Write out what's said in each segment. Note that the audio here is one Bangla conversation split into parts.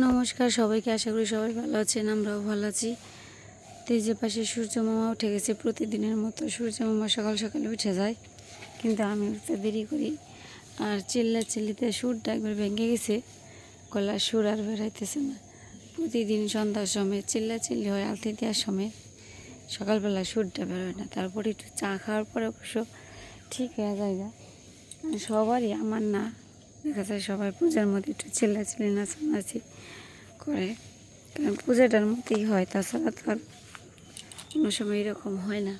নমস্কার সবাইকে, আশা করি সবাই ভালো আছেন, আমরাও ভালো আছি। তো এই যে পাশে সূর্য মামা উঠে গেছে, প্রতিদিনের মতো সূর্য মামা সকাল সকালে উঠে যায়, কিন্তু আমি উঠতে দেরি করি। আর চিল্লা চিল্লিতে সুরটা একবার ভেঙে গেছে, গলার সুর আর বেড়াইতেছে না। প্রতিদিন সন্ধ্যার সময় চিল্লা চিল্লি হয়, আলতি দেওয়ার সময় সকালবেলা সুরটা বেরোয় না। তারপরে একটু চা খাওয়ার পরে অবশ্য ঠিক হয়ে যায়। সবারই আমার না। দেখা যায় সবাই পূজার মধ্যে একটু চিল্লাচিল্লি, নাচানাচি করে। কারণ পূজাটার মধ্যেই হয়, তাছাড়া তো আর কোনো সময় এরকম হয় না।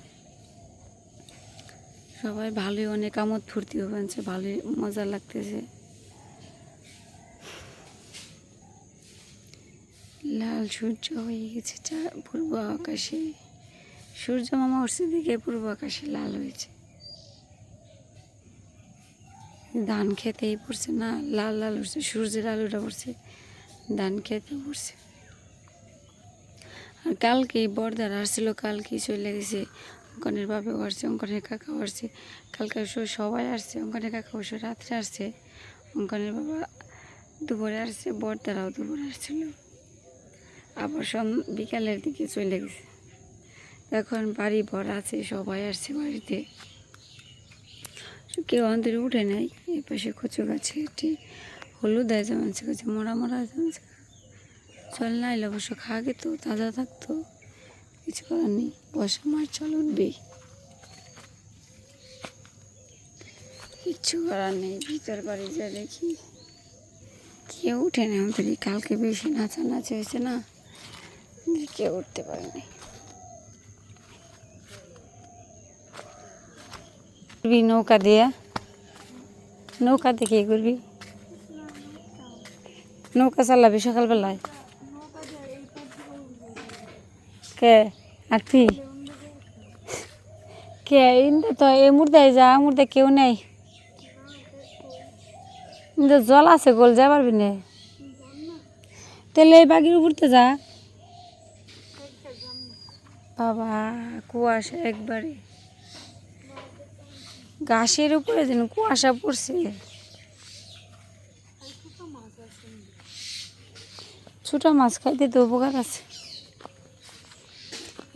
সবাই ভালোই অনেক আমোদ ফুর্তিও বানছে ভালোই মজা লাগতেছে। লাল সূর্য হয়ে গেছে পূর্ব আকাশে। সূর্য মামা উঠছে দিকে পূর্ব আকাশে লাল হয়েছে। ধান খেতেই পড়ছে না, লাল লাল উঠছে, সূর্যের আলোটা পড়ছে, ধান খেতে পড়ছে। আর কালকে বর্দার আসছিল কালকে চলে গেছে। অঙ্কনের বাবাও আসছে, অঙ্কনের কাকাও আসছে। কালকে সবাই আসছে, অঙ্কনের কাকা অবশ্য রাত্রে আসছে। অঙ্কনের বাবা দুপুরে আসছে, বর্দারাও দুপুরে আসছিল। আবার সন বিকালের দিকে চলে গেছে। এখন বাড়ি ভর আছে, সবাই আসছে বাড়িতে। কেউ অন্তরে উঠে নাই এ পাশে কচু গাছে একটি হলুদ আছে জমাচ্ছে গাছে মরা মরা জমাচ্ছে চল না, এলে অবশ্য খাওয়া তো, তাজা থাকতো কিছু করার নেই, বসা মার চল উঠবেই কিচ্ছু করার নেই, ভিতর বাড়ি যা দেখি। কেউ উঠে না আমাদের কালকে বেশি নাচানাচি হয়েছে না কেউ উঠতে পারেনি। করবি নৌকা দিয়ে। নৌকা কি করবি নৌকা চালাবি সকালবেলায়? কে? আর তুই? কে? ইন্দে তো এই মুর্দে যা মুর্দে কেউ নেই। ইন্দে জল আছে, গোল যা পারবি না। তাহলে এই বাগির উপরতে যা। বাবা, কুয়াশা একবারে। ঘাসের উপরে যেন কুয়াশা পড়ছে। ছোট মাছ খাইতে তো উপকার আছে।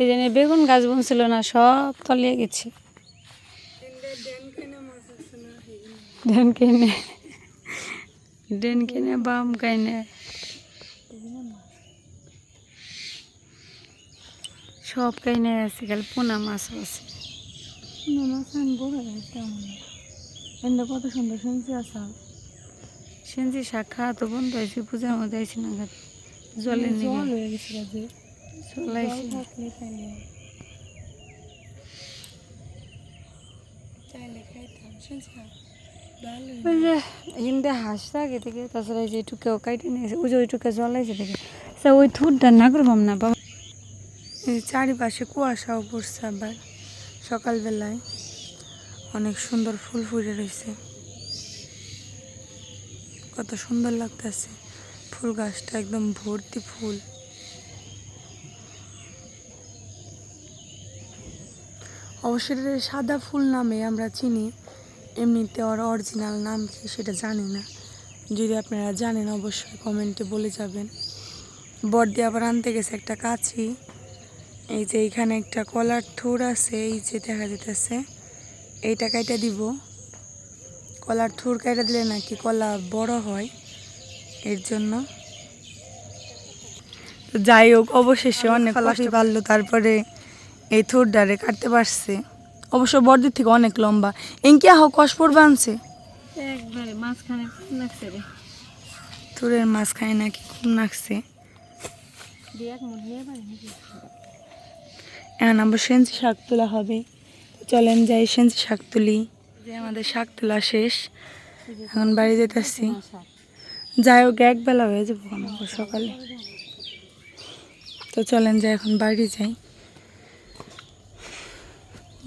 এই জন্য বেগুন গাছ বনছিল না, সব তলিয়ে গেছে। ডেন কেনে ডেন কেনে, বাম কেনে। সব কেনে আছে, খালি পোনা মাছও আছে। এন্ড কত সুন্দর শুনছি আসা সেনজি শাক খাওয়া তো বন্ধ হয়েছে পূজার মধ্যে আইসি না ঘাট। জলের জল হয়ে চলাইছি জল তাইলে। চাইলে খাইতাম শুনছি ভালো ওই যে হিন্দে থেকে তাছাড়া এই যে কাইটে নিয়েছে ওই যে ওই টুকে জলাইছে থেকে ওই থুরটা না করবাম না বাবা? চারিপাশে কুয়াশাও পড়ছে আবার। সকালবেলায় অনেক সুন্দর ফুল ফুটে রয়েছে কত সুন্দর লাগতেছে। ফুল গাছটা একদম ভর্তি ফুল। অবশ্যই সাদা ফুল নামে আমরা চিনি, এমনিতে ওর অরিজিনাল নাম কি সেটা জানি না। যদি আপনারা জানেন, অবশ্যই কমেন্টে বলে যাবেন। বর্দি আবার আনতে গেছে একটা কাছি এই যে এইখানে একটা কলার থুর আছে এই যে দেখা যেতেছে এইটা কাইটা দিব। কলার থুর কাইটা দিলে নাকি কলা বড় হয় এর জন্য। তো যাই হোক অবশেষে অনেক কষ্ট পারল তারপরে এই থুর ডারে কাটতে পারছে। অবশ্য বর্দির থেকে অনেক লম্বা। এঙ্কি আহ কসপর বানছে। একবারে মাঝখানে লাগছে রে। থুরের মাঝখানে নাকি খুব নাকছে। পারে নাকি। এখন আবার সেঞ্চি শাক তোলা হবে। চলেন যাই সেঞ্চি শাক তুলি। যে আমাদের শাক তোলা শেষ। এখন বাড়ি যেতেছি। যাই হোক, এক বেলা হয়ে যাব সকালে। তো চলেন যাই, এখন বাড়ি যাই।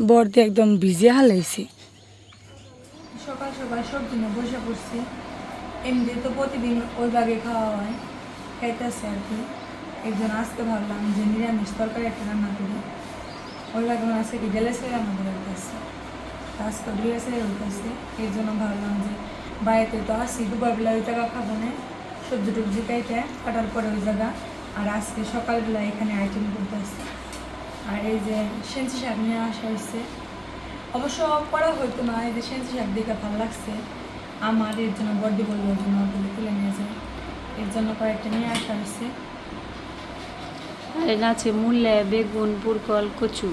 বর্দি একদম ভিজে হালাইছি। সকাল সকাল সবজি নিয়ে বসে পড়ছি। এমনি তো প্রতিদিন ওই বাগে খাওয়া হয়। খাইতেছে আর কি। একজন আসতে ভাবলাম যে নিরামিষ তরকারি একটা রান্না করি। বাগে আমার আজকে কি ডেলেসে রান্না করে উঠতেছে আজকে ডেলেসে উঠতেছে এর জন্য ভাবলাম যে বাড়িতে তো আসি দুবার বেলা ওই টাকা খাব না। সবজি টবজি কেটে কাটার পরে ওই জায়গা। আর আজকে সকালবেলা এখানে আইটেম করতে আসছে। আর এই যে সেন্সি শাক নিয়ে আসা হয়েছে। অবশ্য করা হইতো না, এই যে সেন্সি শাক দেখে ভালো লাগছে। আমার এর জন্য বডি বলব ওর জন্য তুলে নিয়ে যায় এর জন্য কয়েকটা নিয়ে আসা হয়েছে। এটা আছে মূল্যে বেগুন পুরকল কচু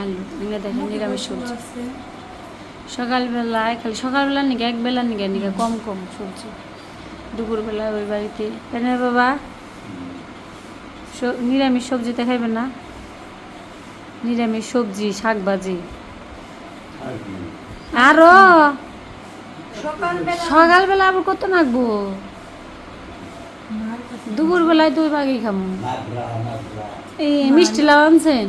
আলু এগুলো দেখেন নিরামিষ সবজি। আছে সকালবেলায় খালি সকালবেলা নিকে এক বেলা নিকে নিকে কম কম সবজি। দুপুরবেলা ওই বাড়িতে। তাই না বাবা নিরামিষ সবজি দেখাইবে না? নিরামিষ সবজি শাক ভাজি আরও? সকালবেলা সকালবেলা আবার কত নাকবো? মার কাছে দুপুরবেলায় দুই বাকি খামো এই মিষ্টি লাউ আনছেন?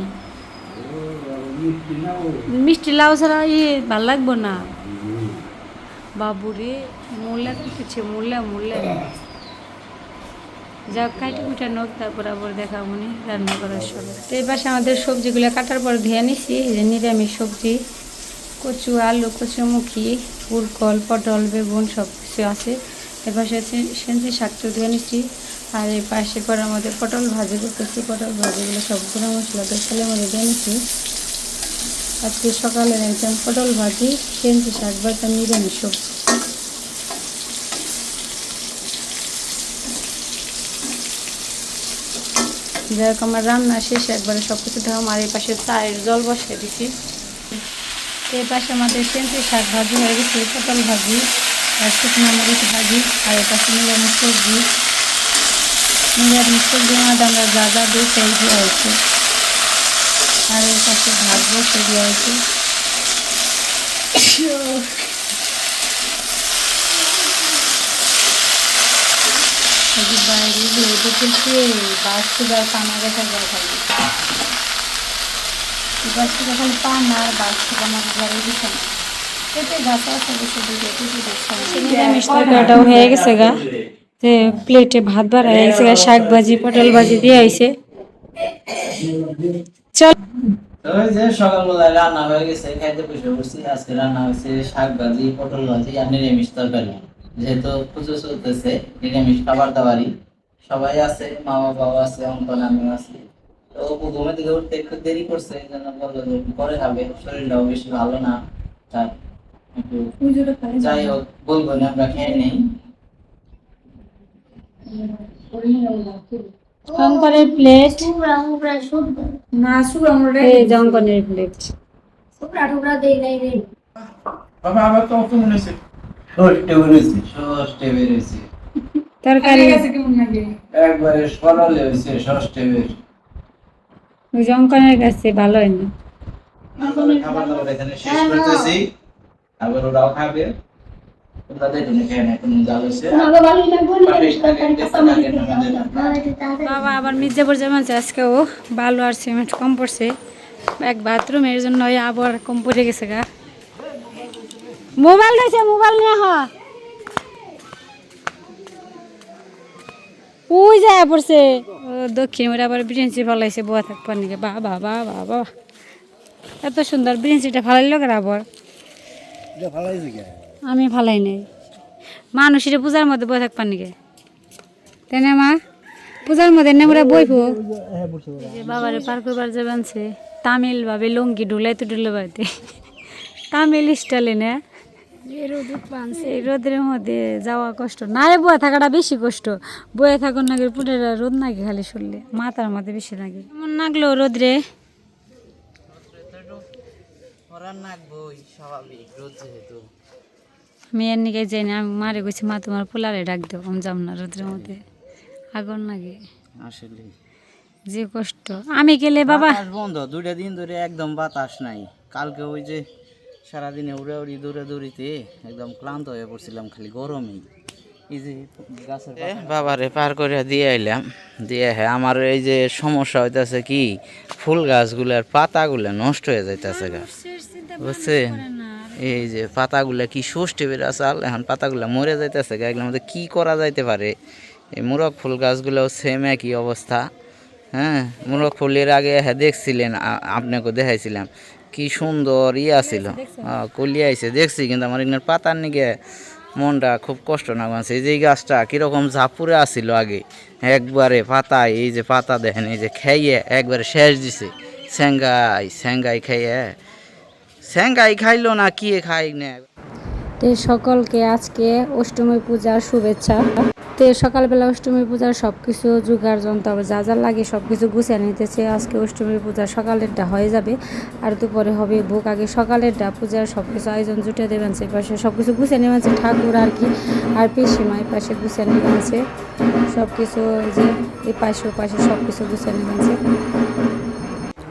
মিষ্টি লাউ ছাড়া ইয়ে ভালো লাগবো না। বাবুরে মূল্যা কিছু মূল্যা মূল্যা যা কাটি কুটা নোক তারপর আবার দেখা মনে রান্না করার সময়। তো এই পাশে আমাদের সবজিগুলো কাটার পর ধুয়ে নিছি যে নিরামিষ সবজি। কচু আলু কচুমুখী ফুলকল পটল বেগুন সব কিছু আছে। এর পাশে হচ্ছে সেন্সি শাকটা ধুয়ে নিচ্ছি আর এই পাশে করে আমাদের পটল ভাজি করতেছি, পটল ভাজিগুলো সব গুঁড়ো মশলা তেলের মধ্যে দিয়ে নিচ্ছি। আজকে সকালে একদম পটল ভাজি সেন্সি শাক ভাজা নিরামিষ যাই হোক, আমার রান্না শেষে একবারে সব কিছু দেওয়া আর এই পাশে চায়ের জল বসিয়ে তো এই পাশে আমাদের সেন্সি শাক ভাজি হয়ে গেছে, পটল ভাজি, আর শুকনো মরিচ ভাজি, আর এই পাশে নিরামিষ সবজি। নিরামিষ সবজির মধ্যে আমরা যা যা দিই সেই হয়েছে। আর এর পাশে ভাত বসে যে বাইরে যে দেখেছি বাস থেকে পানা দেখা যায় খালি বাস থেকে খালি পানা আর বাস থেকে আমাদের ঘরে দিচ্ছে না। এতে গাছ আছে, বসে না হয়ে গেছে গা। যে প্লেটে ভাত বাড়া হয়ে গেছে গা শাক ভাজি পটল ভাজি দিয়ে আইছে। চল। ওই যে সকালবেলায় রান্না হয়ে গেছে খাইতে বসে বসছি আজকে রান্না হয়েছে শাক ভাজি পটল ভাজি আর নিরামিষ তরকারি। যেহেতু পুজো চলতেছে নিরামিষ খাবার দাবারই। সবাই আছে মা বাবাও আছে আমিও আছি। তো অপু ঘুমে থেকে উঠতে একটু দেরি করছে এই জন্য বলল যে পরে খাবে। শরীরটাও বেশি ভালো না তার একটু যাই হোক বলব না আমরা খেয়ে নেই। অঙ্কনের প্লেট না অঙ্কনের প্লেট বাবা আবার তো অত মনে হয়েছে ষষ্ঠে বেরোয়েছে ষষ্ঠে বেরোয়েছে তরকারি। কাছে কেমন লাগে? একবারে সরলে হয়েছে ষষ্ঠে বের ওই কাছে ভালো হয় না। খাবার দাবার এখানে শেষ করতেছি। আবার ওরাও খাবে। বাবা আবার মির্জাপুর যেমন আজকে ও বালু আর সিমেন্ট কম পড়ছে। এক বাথরুম বাথরুমের জন্য ওই আবার কম পড়ে গেছে গা। মোবাইল রয়েছে মোবাইল নিয়ে হ ওই যায় পড়ছে। ও দক্ষিণ ওরা আবার ব্রিঞ্চি ফলাইছে বোয়া থাকবার নাকি। বা বা বা বা বা এত সুন্দর ব্রিঞ্চিটা ফালাইল কেন আবার? আমি ফালাই নাই। মানুষের পূজার মধ্যে বয়ে থাকবার নাকি? তাই না মা? পূজার মধ্যে নেমরা বইবো। যে বাবারে পার করবার যাবেন সে তামিল ভাবে লুঙ্গি ঢুলাই তো ঢুলে বাড়িতে। তামিল স্টাইলে না? এই রোদের মধ্যে যাওয়া কষ্ট। না রে বয়ে থাকাটা বেশি কষ্ট। বয়ে থাকুন নাকি পুটেরা রোদ নাকি খালি শুনলে? মাথার মধ্যে বেশি লাগে কেমন লাগল রোদরে? স্বাভাবিক রোদ যেহেতু। আমি এর নিকে যাই না আমি মারে গেছি মা তোমার পোলারে ডাক দেবো আমি যাম না রোদের মধ্যে। আগুন লাগে। আসলে। যে কষ্ট। আমি গেলে বাবা বন্ধ দুইটা দিন ধরে একদম বাতাস নাই। কালকে ওই যে সারাদিনে উড়ে উড়ি দৌড়ে দৌড়িতে একদম ক্লান্ত হয়ে পড়ছিলাম খালি গরমেই। এই যে গাছের বাবারে পার করে দিয়ে আইলাম। দিয়ে হ্যাঁ আমার এই যে সমস্যা হইতাছে কি ফুল গাছগুলার পাতাগুলো নষ্ট হয়ে যাইতেছে গাছ বুঝছেন? এই যে পাতাগুলা কি ষষ্ঠী বেড়া চাল এখন পাতাগুলা মরে যাইতেছে এগুলোর মধ্যে কি করা যাইতে পারে? এই মুরগ ফুল গাছগুলোও সেম একই অবস্থা। হ্যাঁ মুরগ ফুলের আগে হ্যাঁ দেখছিলেন আপনাকে দেখাইছিলাম। কি সুন্দর ইয়া ছিল। কলি আইছে দেখছি কিন্তু আমার এখানে পাতার নিকে মনটা খুব কষ্ট না মানছে। এই যে এই গাছটা কীরকম ঝাপুরে আসছিল আগে। একবারে পাতায় এই যে পাতা দেখেন এই যে খেয়ে একবারে শেষ দিছে। স্যাঙ্গাই স্যাঙ্গাই খাইয়ে স্যাঙ্গাই খাইলো না, কি খাই না? তো সকলকে আজকে অষ্টমী পূজার শুভেচ্ছা। তে সকালবেলা অষ্টমী পূজার সব কিছু জোগাড় যন্ত্র, যা যা লাগে সব কিছু গুছিয়ে নিতেছে। আজকে অষ্টমী পূজা সকালেরটা হয়ে যাবে, আর দুপুরে হবে ভোগ। আগে সকালেরটা পূজার সব কিছু আয়োজন জুটে দেবেন, সে পাশে সব কিছু গুছিয়ে নেবেন ঠাকুর আর কি, আর পিসিমা এই পাশে গুছিয়ে নেবেন সব কিছু যে এই পাশে পাশে সব কিছু গুছিয়ে নেবেন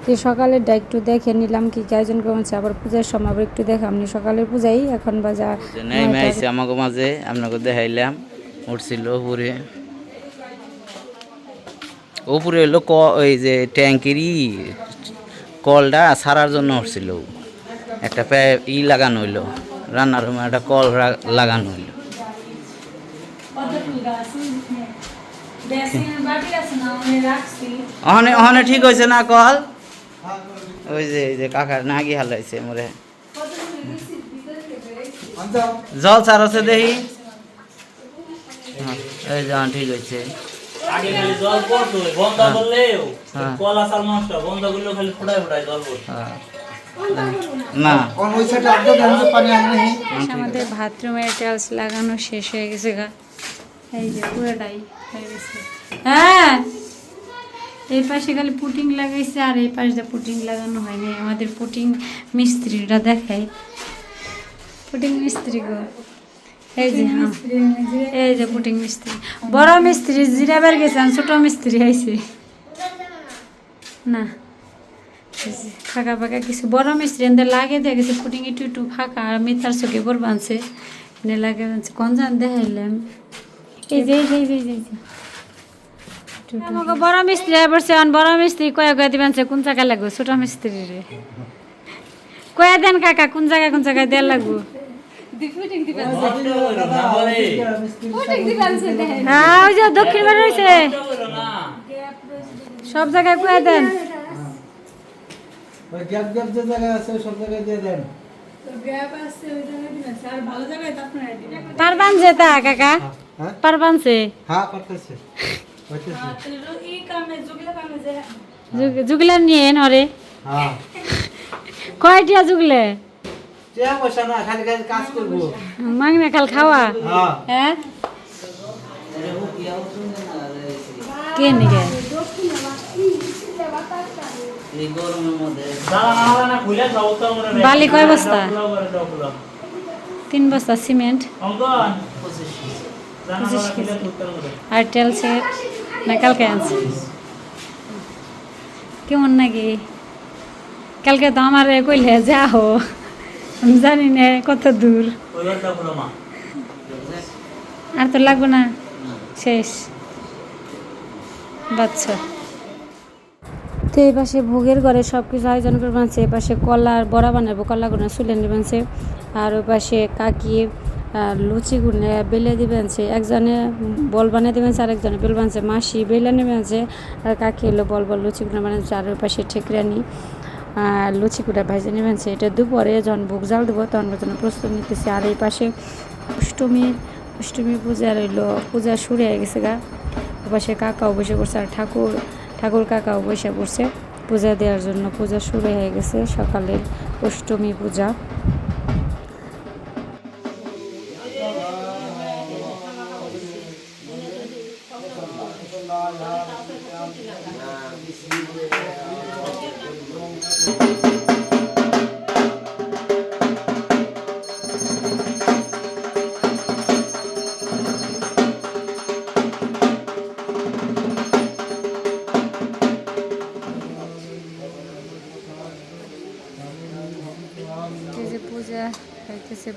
তো সকালেরটা একটু দেখে নিলাম কি কি আয়োজন করেছে আবার পূজার সময় আবার একটু দেখাম নি সকালের পূজাই এখন বাজার আইছে আমাকে মাঝে আপনাকে দেখাইলাম উঠছিল উপরে। উপরে হলো ক ওই যে ট্যাঙ্কেরই কলটা সারার জন্য উঠছিল। একটা প্যাপ ই লাগানো হইল রান্নার রুমে একটা কল লাগানো হইল। ওখানে ওখানে ঠিক হয়েছে না কল? ওই যে এই যে কাকার নাগি হালাইছে মোরে। জল সার আছে দেখি। হ্যাঁ, এই যে হ্যাঁ, ঠিক হয়েছে হ্যাঁ। কলা সাল নষ্ট বন্ধ করলেও খালি ফোটায় ফোটায় জল পড়তো। হ্যাঁ। না। আমাদের বাথরুমের টাইলস লাগানো শেষ হয়ে গেছে গা। এই যে পুরোটাই হয়ে গেছে। হ্যাঁ। এই পাশে খালি পুটিং লাগাইছে আর এই পাশে পুটিং লাগানো হয়নি আমাদের পুটিং মিস্ত্রিরা দেখায়। পুটিং মিস্ত্রি গো। এই যে হ্যাঁ। এই যে। পুটিং মিস্ত্রি। বড় মিস্ত্রি জিরাবার গেছে আর ছোট মিস্ত্রি আইছে। না। ফাঁকা ফাঁকা কিছু বড় মিস্ত্রি এদের লাগে দিয়ে গেছে। পুটিং একটু একটু ফাঁকা আর মিথার চোখে বর বানছে এনে লাগে বানছে কোন জান দেখাইলাম। এই যে, এই যে, এই যে। আমাকে বড় মিস্ত্রি পড়ছে অন বড় মিস্ত্রি কয়া কয়া দিবেন সে কোন জায়গায় লাগবো? ছোট মিস্ত্রি রে। কয়া দেন কাকা কোন জায়গায় কোন জায়গায় দেন লাগবো? হ্যাঁ ওই যে দক্ষিণ বাড়ি রয়েছে। সব জায়গায় কয়া দেন। পারবান যে তা কাকা? পারবান সে জুগ- জুগলে নিয়ে নরে কয়টিয়া জুগলে মাংনা কাল খাওয়া হ্যাঁ কে নিগে এই গরমের মধ্যে দাঁড়া না দাঁড়া না খুলে সব তো নেই বালি কয় বস্তা। তিন বস্তা সিমেন্ট পঁচিশ কেজি। আর না কালকে আনছে। কেমন নাকি? কালকে তো আমার কইলে যাও। আমি জানি না কত দূর। আর তো লাগবে না। শেষ। বাচ্চা। তো এই পাশে ভোগের ঘরে সব কিছু আয়োজন করে বানছে। এ পাশে কলা আর বড়া বানাবো কলা গুনে চুলে নিবেনছে আর ওই পাশে কাকি লুচি গুনে বেলে দিবেন দিবেনছে একজনে বল বানিয়ে দিবেনছে আর একজনে বেল বানছে মাসি বেলে নিবেনছে আর কাকি এলো বল বল লুচি গুনে বানাচ্ছে আর ওই পাশে ঠেকরানি আর লুচি কুটা ভাজে নেবেনছে এটা দুপুরে যখন ভোগ জাল দেবো তখন পর্যন্ত প্রস্তুত নিতেছে। আর এই পাশে অষ্টমীর অষ্টমী পূজা রইল পূজা শুরু হয়ে গেছে গা। পাশে কাকাও বসে পড়ছে আর ঠাকুর ঠাকুর কাকাও বসে পড়ছে। পূজা দেওয়ার জন্য পূজা শুরু হয়ে গেছে সকালের অষ্টমী পূজা।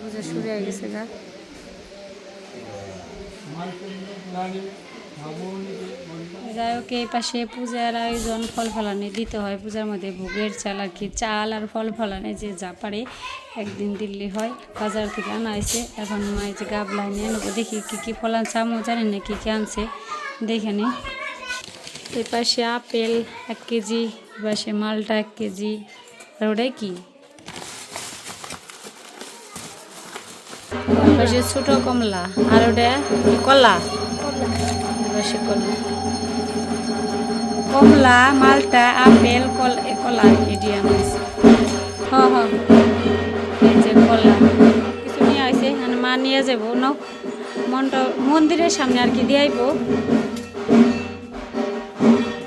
পূজা শুরু হয়ে গেছে গা। যাই হোক, এই পাশে পূজার আয়োজন ফল ফলানি দিতে হয়। পূজার মধ্যে ভোগের চাল আর কি, চাল আর ফল ফলানি যে যা পারে একদিন দিল্লি হয়, বাজার থেকে আনা হয়েছে। এখন মায়ের যে গাবলা নিয়ে নেব, দেখি কী কী ফল আনছে। আমিও জানি না কী কী আনছে, দেখে নি। এই পাশে আপেল এক কেজি পাশে মালটা এক কেজি, আর ওটাই কি? পাশে ছোট কমলা, আর ওটা কলা। কমলা, মালটা, আপেল, কল কলা আনাইছে হ হ। এই যে কলা। কিছু নিয়ে মানে মা নিয়ে যাব, ন? মনটা, মন্দিরের সামনে আর কি দিয়ে আইবো।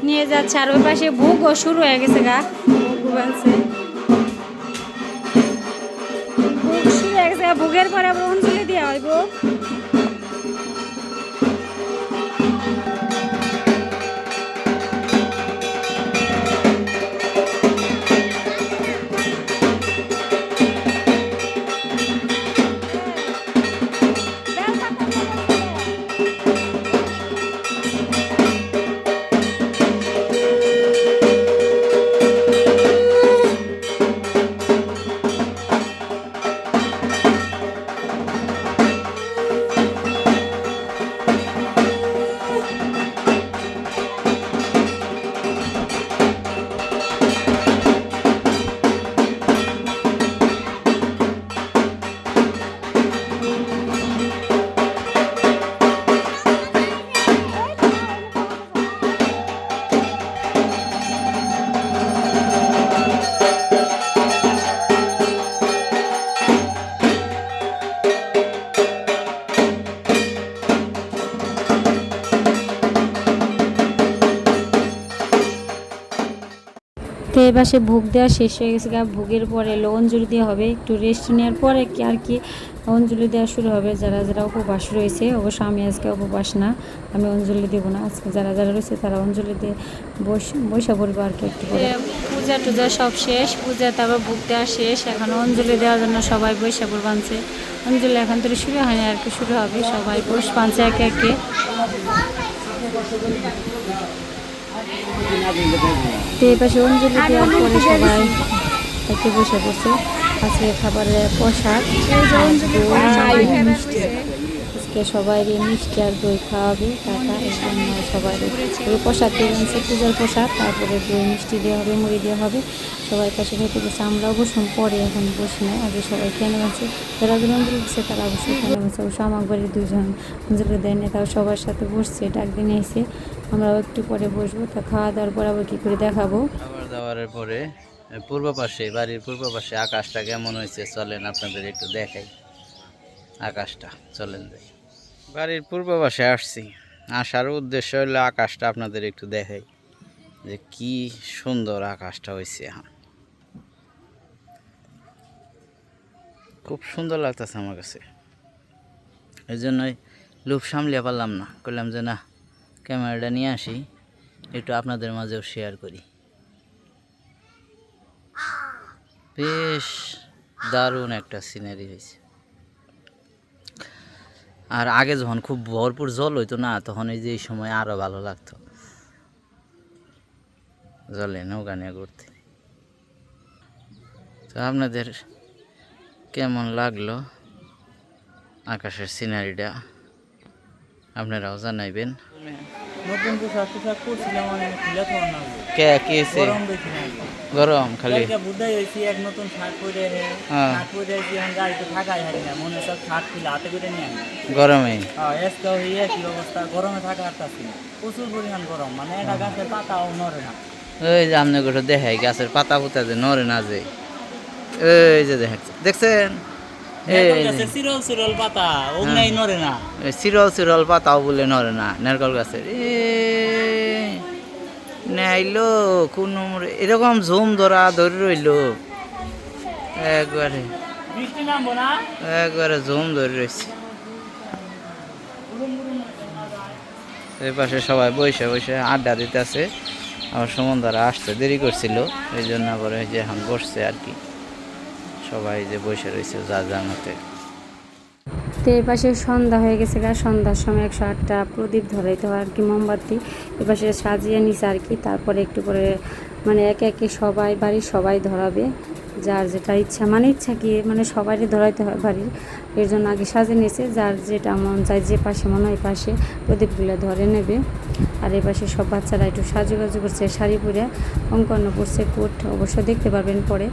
নিয়ে যাচ্ছে, আর ওই পাশে ভোগও শুরু হয়ে গেছে গা। ভোগ বানছে ভোগ জায়গায় ভোগের পরে আবার অঞ্জলি দেওয়া হইব তো এবার সে ভোগ দেওয়া শেষ হয়ে গেছে ভোগের পরে অঞ্জলি দেওয়া হবে, একটু রেস্ট নেওয়ার পরে কি আর কি অঞ্জলি দেওয়া শুরু হবে। যারা যারা উপবাস রয়েছে, অবশ্য আমি আজকে উপবাস না, আমি অঞ্জলি দেবো না। আজকে যারা যারা রয়েছে, তারা অঞ্জলি দিয়ে বস বৈশা পড়ব আর কি একটু পূজা টুজা সব শেষ, পূজা তারপর ভোগ দেওয়া শেষ। এখন অঞ্জলি দেওয়ার জন্য সবাই বৈশা পড় বানছে অঞ্জলি এখন তো শুরু হয়নি আর কি শুরু হবে। সবাই বস বানছে একে একে। তো এই পাশে অঞ্জলি দেওয়ার পরে সবাই একে বসে পড়ছে। আজকে খাবারের প্রসাদ। মিষ্টি। আজকে সবাই মিষ্টি আর দই খাওয়াবে কাকা। এই জন্য সবাই প্রসাদ দিয়ে আনছে পূজার প্রসাদ। তারপরে দই মিষ্টি দেওয়া হবে মুড়ি দেওয়া হবে সবাই পাশে খেতে বসে। আমরাও বসুন পরে এখন বসি না আগে সবাই খেয়ে গেছে যারা যারা অঞ্জলি দিচ্ছে তারা অবশ্যই খেয়ে গেছে অবশ্য আমার বাড়ির দুজন অঞ্জলি দেয় না তাও সবার সাথে বসছে ডাক দিনে এসে আমরাও একটু পরে বসবো, তা খাওয়া দাওয়ার পর আবার কী করে দেখাবো? খাবার দাবারের পরে পূর্ব পাশে, বাড়ির পূর্ব পাশে আকাশটা কেমন হয়েছে চলেন আপনাদের একটু দেখাই। আকাশটা, চলেন যাই বাড়ির পূর্ব পাশে আসছি। আসার উদ্দেশ্য হলো আকাশটা আপনাদের একটু দেখাই, যে কি সুন্দর আকাশটা হয়েছে এখন। খুব সুন্দর লাগতেছে আমার কাছে। এই জন্যই লোভ সামলিয়ে পারলাম না করলাম যে না ক্যামেরাটা নিয়ে আসি, একটু আপনাদের মাঝেও শেয়ার করি। বেশ দারুণ একটা সিনারি হয়েছে। আর আগে যখন খুব ভরপুর জল হইতো না, তখন এই যে এই সময় আরও ভালো লাগতো। জলে নৌকা নিয়ে ঘুরতে। তো আপনাদের কেমন লাগল আকাশের সিনারিটা আপনারাও জানাইবেন। নতুন পোশাক টোশাক করছিলাম আমি খুলে তো না কে কি হয়েছে গরম বেশি নাই। গরম খালি। এক নতুন শার্ট পরে হ্যাঁ। শার্ট পরে আছি এখন গাড়িতে থাকাই হারি না। মনে সব শার্ট খুলে হাতে করে নিয়ে গরমে? হ্যাঁ এসকা হয়ে অবস্থা। গরমে থাকা প্রচুর পরিমাণ গরম। মানে একটা গাছের পাতাও নড়ে না। ওই যে আপনি গোটা দেখাই গাছের পাতা পুতা যে নড়ে না যে। এই যে দেখ দেখছেন? এই নারকেল যে, গাছের চিরল চিরল পাতা ওগুলাই নড়ে না। এই চিরল চিরল পাতাও বলে নড়ে না নারকল গাছের। নাইলো কোন এরকম ঝুম ধরা ধরে রইল। একবারে। একবারে ঝুম ধরে রয়েছে এই পাশে সবাই বসে বসে আড্ডা দিতেছে। আমার সম্বন্ধরা আসতে দেরি করছিল এই জন্য আবার যে এখন বসছে আর কি। সবাই যে বসে রয়েছে যা যার মতে। তো এই পাশে সন্ধ্যা হয়ে গেছে গা, সন্ধ্যার সময় একশো আটটা প্রদীপ ধরাইতে হয় আর কি মোমবাতি। এ পাশে সাজিয়ে নিছে আর কি, তারপরে একটু করে মানে একে একে সবাই, বাড়ির সবাই ধরাবে। যার যেটা ইচ্ছা মানে ইচ্ছা কি মানে সবারই ধরাইতে হয় বাড়ির। এর জন্য আগে সাজিয়ে নিয়েছে যার যেটা মন চায় যে পাশে মনে হয় পাশে প্রদীপগুলো ধরে নেবে। আর এই পাশে সব বাচ্চারা একটু সাজুগাজু করছে, শাড়ি পরে অঙ্কন করছে, কোট অবশ্য দেখতে পারবেন পরে।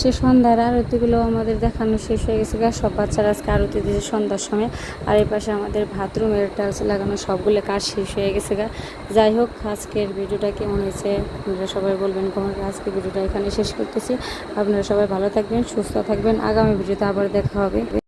পাশে সন্ধ্যার আরতিগুলো আমাদের দেখানো শেষ হয়ে গেছে। সব বাচ্চারা আজকে আরতি দিয়েছে সন্ধ্যার সময়। আর এই পাশে আমাদের বাথরুমের টাইলস লাগানো, সবগুলো কাজ শেষ হয়ে গেছে গা। যাই হোক, আজকের ভিডিওটা কেমন হয়েছে আপনারা সবাই বলবেন কমেন্ট আজকে ভিডিওটা এখানে শেষ করতেছি। আপনারা সবাই ভালো থাকবেন, সুস্থ থাকবেন। আগামী ভিডিওতে আবার দেখা হবে।